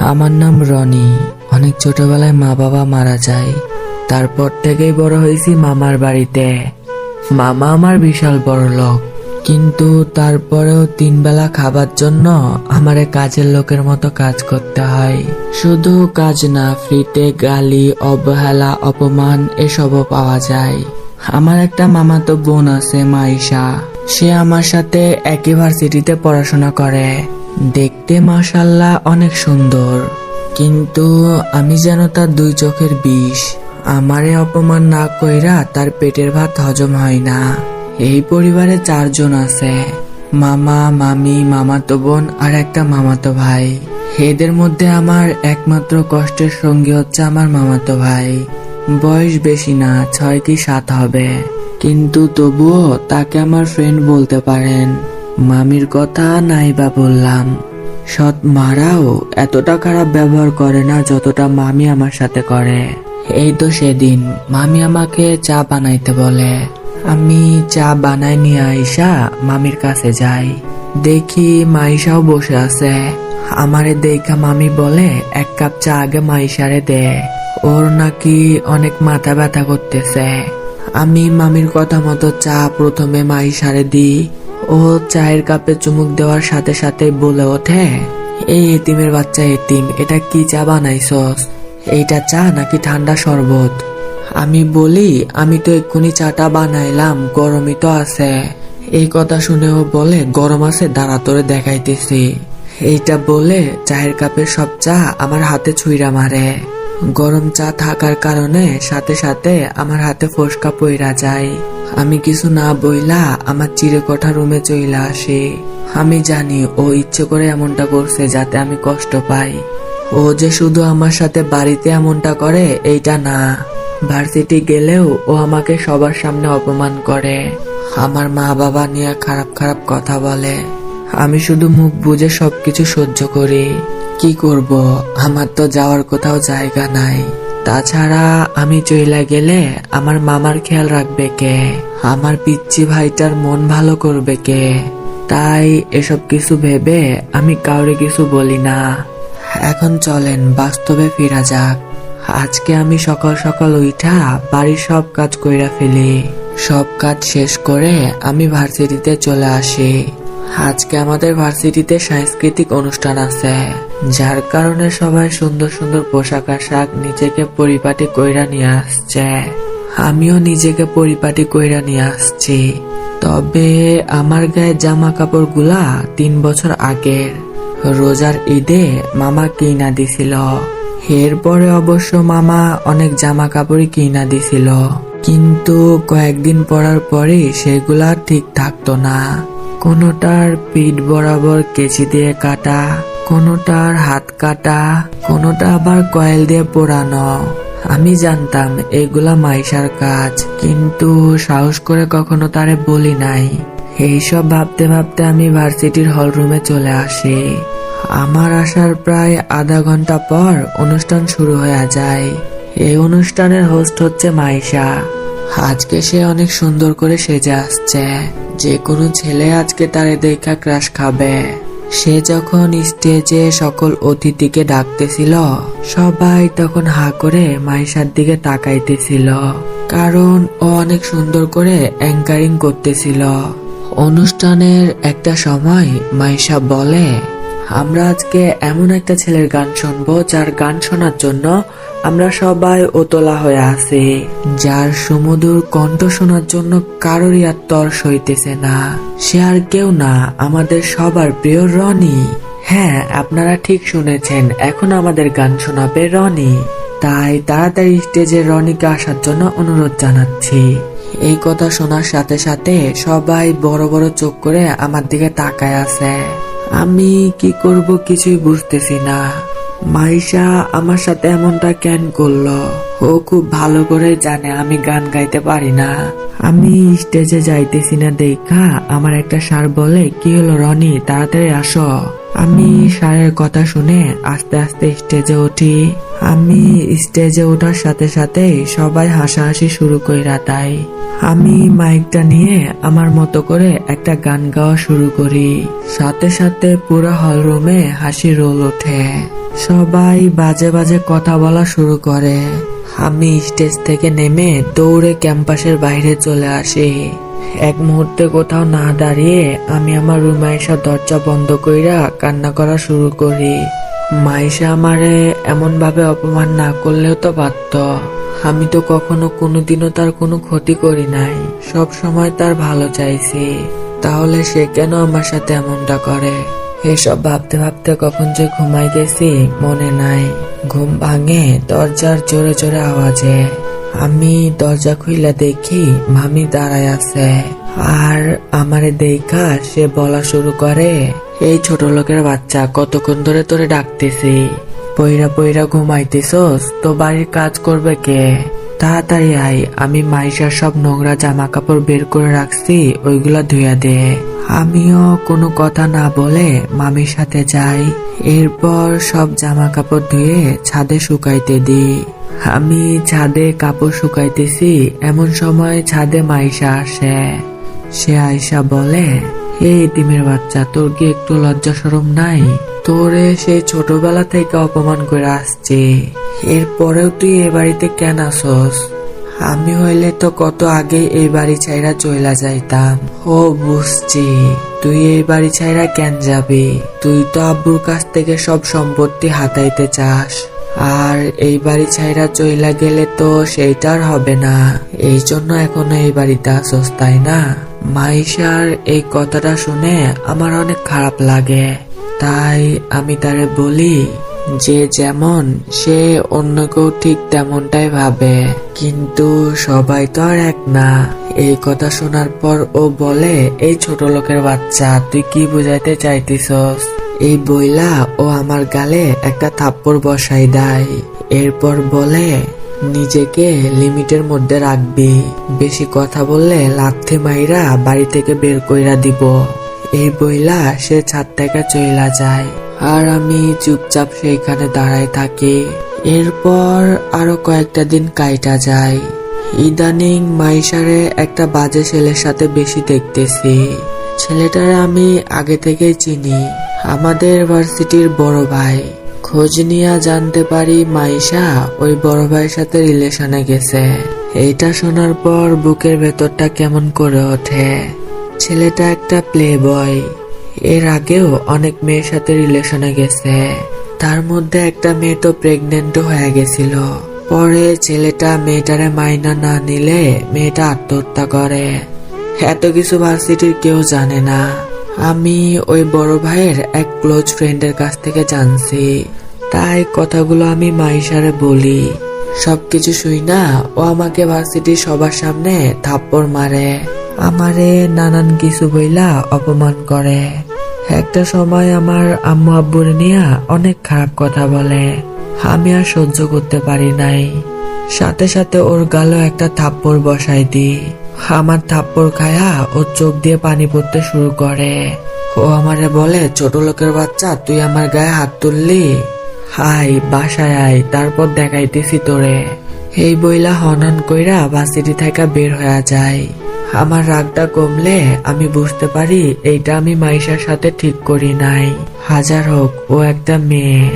আমার নাম রনি। অনেক ছোটবেলায় মা বাবা মারা যায়। তারপর থেকেই বড় হয়েছি মামার বাড়িতে। মামা আমার বিশাল বড় লোক। কিন্তু তারপরেও তিন বেলা খাবার জন্য আমারে কাজের লোকের মতো কাজ করতে হয়। শুধু কাজ না, ফ্রিতে গালি, অবহেলা, অপমান এসবও পাওয়া যায়। আমার একটা মামাতো বোন আছে, মাইশা। সে আমার সাথে একই ভার্সিটিতে পড়াশোনা করে। দেখতে মাশাল্লাহ অনেক সুন্দর। কিন্তু আমি যেন তার দুই চোখের বিষ। আমারে অপমান না কইরা তার পেটের ভাত হজম হয় না। এই পরিবারে চারজন আছে। মামা, মামি, মামাতো বোন আর একটা মামাতো ভাই। এদের মধ্যে আমার একমাত্র কষ্টের সঙ্গী হচ্ছে আমার মামাতো ভাই। বয়স বেশি না, ছয় কি সাত হবে। কিন্তু তবুও তাকে আমার ফ্রেন্ড বলতে পারেন। মামির কথা নাই বা বললাম। সৎ মারাও এতটা খারাপ ব্যবহার করে না যতটা মামি আমার সাথে করে। এই তো সেদিন মামি আমাকে চা বানাইতে বলে। আমি চা বানাই নিয়ে আইসা মামির কাছে যাই। দেখি মাইশাও বসে আছে। আমারে দেখা মামি বলে এক কাপ চা আগে মাইশারে দে। ওর নাকি অনেক মাথা ব্যথা করতেছে। আমি মামির কথা মতো চা প্রথমে মাইশারে দিই। ও চায়ের কাপে চুমুক দেওয়ার সাথে সাথে বলে ওঠে, এই এতিমের বাচ্চা এতিম, এটা কি চা বানাইছস? এইটা চা নাকি ঠান্ডা শরবত? আমি বলি, আমি তো এক্ষুনি চাটা বানাইলাম, গরমই তো আছে। এই কথা শুনেও বলে, গরম আছে, দাঁড়া, তোরে দেখাইতেছি। এইটা বলে চায়ের কাপের সব চা আমার হাতে ছুঁইরা মারে। গরম চা থাকার কারণে সাথে সাথে আমার হাতে ফসকা পইরা যায়। আমি কিছু না বইলা আমার চিরেকোঠা রুমে চইলা আসে। আমি জানি ও ইচ্ছে করে এমনটা করছে যাতে আমি কষ্ট পাই। ও যে শুধু আমার সাথে বাড়িতে এমনটা করে, এইটা না। ভার্সিটি গেলেও ও আমাকে সবার সামনে অপমান করে। আমার মা বাবা নিয়ে খারাপ খারাপ কথা বলে। আমি শুধু মুখ বুঝে সবকিছু সহ্য করি। কি করব? আমার তো যাওয়ার কোথাও জায়গা নাই। তাছাড়া আমি চইলা গেলে আমার মামার খেয়াল রাখবে কে? আমার পিচ্ছি ভাইটার মন ভালো করবে কে? তাই এসব কিছু ভেবে আমি কাউরে কিছু বলি না। এখন চলেন, বাস্তবে ফিরা যাক। আজকে আমি সকাল সকাল উঠা বাড়ির সব কাজ কইরা ফেলি। সব কাজ শেষ করে আমি ভার্সিটিতে চলে আসি। আজকে আমাদের ভার্সিটিতে সাংস্কৃতিক অনুষ্ঠান আছে। যার কারণে সবাই সুন্দর সুন্দর পোশাক আশাক নিজেকে পরিপাটি কইরা নিয়ে আসছে। আমিও নিজেকে পরিপাটি কইরা নিয়ে আসছি। তবে আমার গায়ে জামা কাপড়গুলা তিন বছর আগের। রোজার ঈদে মামা কিনা দিছিল। এরপরে অবশ্য মামা অনেক জামা কাপড়ই কিনা দিছিল। কিন্তু কয়েকদিন পরার পরে সেগুলা ঠিক থাকতো না। কোনোটার পিঠ বরাবর কেচি দিয়ে কাটা কোনোটার হাত কাটা, কোনোটা আবার কয়েল দিয়ে পোড়ানো আমি জানতাম এগুলা মাইশার কাজ, কিন্তু সাহস করে কখনো তারে বলি নাই। এইসব ভাবতে ভাবতে আমি ভার্সিটির হলরুমে চলে আসি। আমার আসার প্রায় আধা ঘণ্টা পর অনুষ্ঠান শুরু হয়ে যায়। এই অনুষ্ঠানের হোস্ট হচ্ছে মাইশা। আজকে সে অনেক সুন্দর করে সেজে আসছে। যে কোনো ছেলে আজকে তারে দেখা ক্রাশ খাবে। সে যখন স্টেজে সকল অতিথিকে ডাকতেছিল, সবাই তখন হা করে মাইশার দিকে তাকাইতেছিল। কারণ ও অনেক সুন্দর করে অ্যাঙ্কারিং করতেছিল। অনুষ্ঠানের একটা সময় মাইশা বলে আমরা আজকে এমন একটা ছেলের গান শুনব, যার গান শোনার জন্য আমরা সবাই ওতলা হয়ে আছি। যার সুমধুর কণ্ঠ শোনার জন্য কারোরই আর তর্স হইতেছে না। সে আর কেউ না, আমাদের সবার প্রিয় রনি। হ্যাঁ আপনারা ঠিক শুনেছেন, এখন আমাদের গান শোনাবে রনি। তাই তাড়াতাড়ি স্টেজে রনিকে আসার জন্য অনুরোধ জানাচ্ছি। এই কথা শোনার সাথে সাথে সবাই বড় বড় চোখ করে আমার দিকে তাকায় আছে। আমি কি করব কিছুই বুঝতেছি না। মাইশা আমার সাথে এমনটা কেন করল? ও খুব ভালো করে জানে আমি গান গাইতে পারি না। আমি স্টেজে যাইতেছি না দেখা। আমার একটা সার বলে, কি হলো রনি? তাড়াতাড়ি আসো। আমি সারের কথা শুনে আস্তে আস্তে স্টেজে উঠি। আমি স্টেজে ওঠার সাথে সাথে সবাই হাসাহাসি শুরু কইরা তাই আমি মাইকটা নিয়ে আমার মতো করে একটা গান গাওয়া শুরু করি। সাথে সাথে পুরো হল রুমে হাসি রোল ওঠে। সবাই বাজে বাজে কথা বলা শুরু করে। আমি স্টেজ থেকে নেমে দৌড়ে ক্যাম্পাসের বাইরে চলে আসি। এক মুহূর্তে কোথাও না দাঁড়িয়ে আমি আমার রুমে এসে দরজা বন্ধ কইরা কান্না করা শুরু করি। মাইশা আমারে এমন ভাবে অপমান না করলেও তো পারত আমি তো কখনো কোনোদিনও তার কোনো ক্ষতি করি নাই। সব সময় তার ভালো চাইছি। তাহলে সে কেন আমার সাথে এমনটা করে? এসব ভাবতে ভাবতে কখন যে ঘুমাই গেছি, মনে নাই। ঘুম ভাঙে দরজার জোরে জোরে আওয়াজে। আমি দরজা খুইলা দেখি মামি দাঁড়ায় আছে। আর আমারে দেখা সে বলা শুরু করে, এই ছোট লোকের বাচ্চা, কতক্ষণ ধরে তোরে ডাকতেছি? পইরা পইরা ঘুমাইতেছস, তো বাড়ির কাজ করবে কে? তাড়াতাড়ি আই আমি মাইশার সব নোংরা জামা কাপড় বের করে রাখছি, ওইগুলা ধুয়া দে। আমিও কোনো কথা না বলে মামির সাথে যাই। এরপর সব জামা কাপড় ধুয়ে ছাদে শুকাইতে দিই। আমি ছাদে কাপড় শুকাইতেছি, এমন সময় ছাদে মাইশা আসে। সে আয়সা বলে এই ডিমের বাচ্চা, তোর কি একটু লজ্জা সরম নাই? তোরে সেই ছোটবেলা থেকে অপমান করে আসছে। এরপরেও তুই এ বাড়িতে কেন আসস? আমি হইলে তো কত আগে এই বাড়ি ছাইরা চইলা যাইতাম। ও, বুঝছি। তুই এই বাড়ি ছাইরা কেন যাবি? তুই তো আব্বুর কাছ থেকে সব সম্পত্তি হাতাইতে চাস। আর এই বাড়ি ছাইরা চইলা গেলে তো সেইটার হবে না। এই জন্য এখনও এই বাড়িতে আসস, তাই না? মাইশার এই কথাটা শুনে আমার অনেক খারাপ লাগে। তাই আমি তারে বলি যে যেমন, সে অন্য কেউ ঠিক তেমনটাই ভাবে। কিন্তু সবাই তো আর এক না। এই কথা শোনার পর ও বলে, এই ছোট লোকের বাচ্চা, তুই কি বুঝাইতে চাইতিছস? এই বইলা ও আমার গালে একটা থাপ্পড় বসাই দেয়। এরপর বলে, নিজেকে লিমিটের মধ্যে রাখবি। বেশি কথা বললে লাথি মাইরা বাড়ি থেকে বের কইরা দিব। এই বইলা সে ছাদ থেকে চইলা যায়। আর আমি চুপচাপ সেইখানে দাঁড়ায় থাকি। এরপর আরও কয়েকটা দিন কাইটা যায়। ইদানিং মাইশারে একটা বাজে ছেলের সাথে বেশি দেখতেছি। ছেলেটারে আমি আগে থেকেই চিনি। আমাদের ভার্সিটির বড় ভাই। খোঁজ নিয়ে জানতে পারি মাইশা ওই বড় ভাইয়ের সাথে রিলেশনে গেছে। এইটা শোনার পর বুকের ভেতরটা কেমন করে ওঠে। ছেলেটা একটা প্লে বয় এর আগেও অনেক মেয়ের সাথে রিলেশনে গেছে। তার মধ্যে একটা মেয়ে তো প্রেগনেন্টও হয়ে গেছিল। পরে ছেলেটা মেয়েটারে মাইনা না নিলে মেয়েটা আত্মহত্যা করে। এত কিছু ভার্সিটির কেউ জানে না। আমি ওই বড় ভাইয়ের এক ক্লোজ ফ্রেন্ডের কাছ থেকে জানছি। তাই কথাগুলো আমি মাইশারে বলি। সবকিছু শুই না, ও আমাকে ভার্সিটির সবার সামনে থাপ্পড় মারে। আমারে নানান কিছু বইলা অপমান করে। একটা সময় আমার আম্মু আব্বুর নিয়ে অনেক খারাপ কথা বলে। আমি আর সহ্য করতে পারি নাই। সাথে সাথে ওর গালও একটা থাপ্পড় বসাই দি আমার থাপ্পড় খায়া ওর চোখ দিয়ে পানি পড়তে শুরু করে। ও আমারে বলে, ছোট লোকের বাচ্চা, তুই আমার গায়ে হাত তুললি? হাই বাসায় আয়, তারপর দেখাইতেছি তোরে। এই বইলা হনন কইরা বাসিটি থেকে বের হয়ে যায়। আমার রাগটা কমলে আমি বুঝতে পারি এইটা আমি মাইশার সাথে ঠিক করি নাই। হাজার হোক, ও একটা মেয়ে।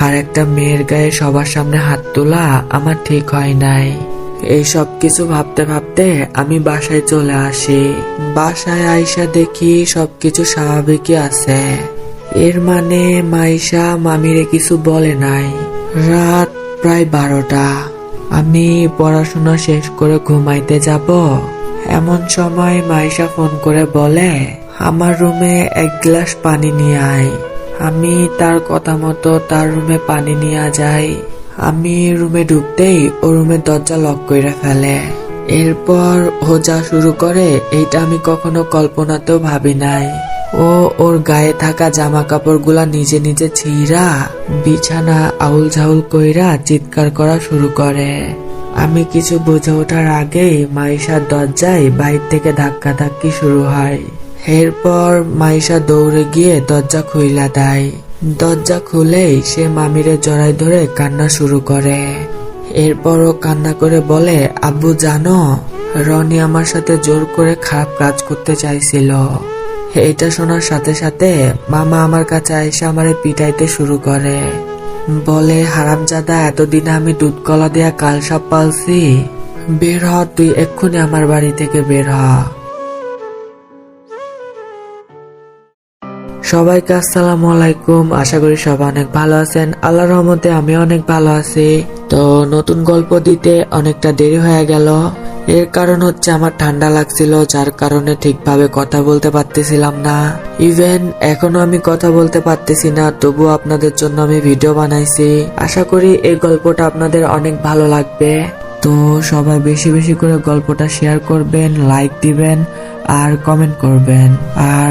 আর একটা মেয়ের গায়ে সবার সামনে হাত তোলা আমার ঠিক হয় নাই। এই সব কিছু ভাবতে ভাবতে আমি বাসায় চলে আসি। বাসায় আইসা দেখি সবকিছু স্বাভাবিকই আছে। এর মানে মাইশা মামিরে কিছু বলে নাই। রাত প্রায় বারোটা। আমি পড়াশোনা শেষ করে ঘুমাইতে যাব। এমন সময় মাইশা ফোন করে বলে, আমার রুমে এক গ্লাস পানি নিয়ে আয়। আমি তার কথা মতো তার রুমে পানি নিয়ে যাই। আমি রুমে ঢুকতেই ও রুমের দরজা লক করে ফেলে। এরপর ও যা শুরু করে, এইটা আমি কখনো কল্পনাতেও ভাবি নাই। ও ওর গায়ে থাকা জামা কাপড়গুলা নিজে নিজে ছিঁড়া, বিছানা আউল ঝাউল কইরা চিৎকার করা শুরু করে। আমি কিছু বুঝে ওঠার আগেই মাইশার দরজায় বাইর থেকে ধাক্কা ধাক্কি শুরু হয়। এরপর মাইশা দৌড়ে গিয়ে দরজা খুইলা দেয়। দরজা খুলেই সে মামিরে জড়াই ধরে কান্না শুরু করে। এরপর ও কান্না করে বলে, আব্বু, জানো, রনি আমার সাথে জোর করে খারাপ কাজ করতে চাইছিল। এটা শোনার সাথে সাথে মামা আমার কাছে এসে আমারে পিটাইতে শুরু করে। বলে, হারামজাদা, এতদিন আমি দুধ কলা দেয়া কাল সব পালছি। বের হ, তুই এক্ষুনি আমার বাড়ি থেকে বের হ। সবাইকে আসসালামু আলাইকুম। আশা করি সবাই অনেক ভালো আছেন। আল্লাহ রহমতে আমি অনেক ভালো আছি। তো নতুন গল্প দিতে অনেকটা দেরি হয়ে গেল। এর কারণ হচ্ছে আমার ঠান্ডা লাগছিল, যার কারণে ঠিকভাবে কথা বলতে পারতেছিলাম না। ইভেন এখনও আমি কথা বলতে পারতেছি না তবু আপনাদের জন্য আমি ভিডিও বানাইছি। আশা করি এই গল্পটা আপনাদের অনেক ভালো লাগবে। তো সবাই বেশি বেশি করে গল্পটা শেয়ার করবেন লাইক দিবেন, আর কমেন্ট করবেন। আর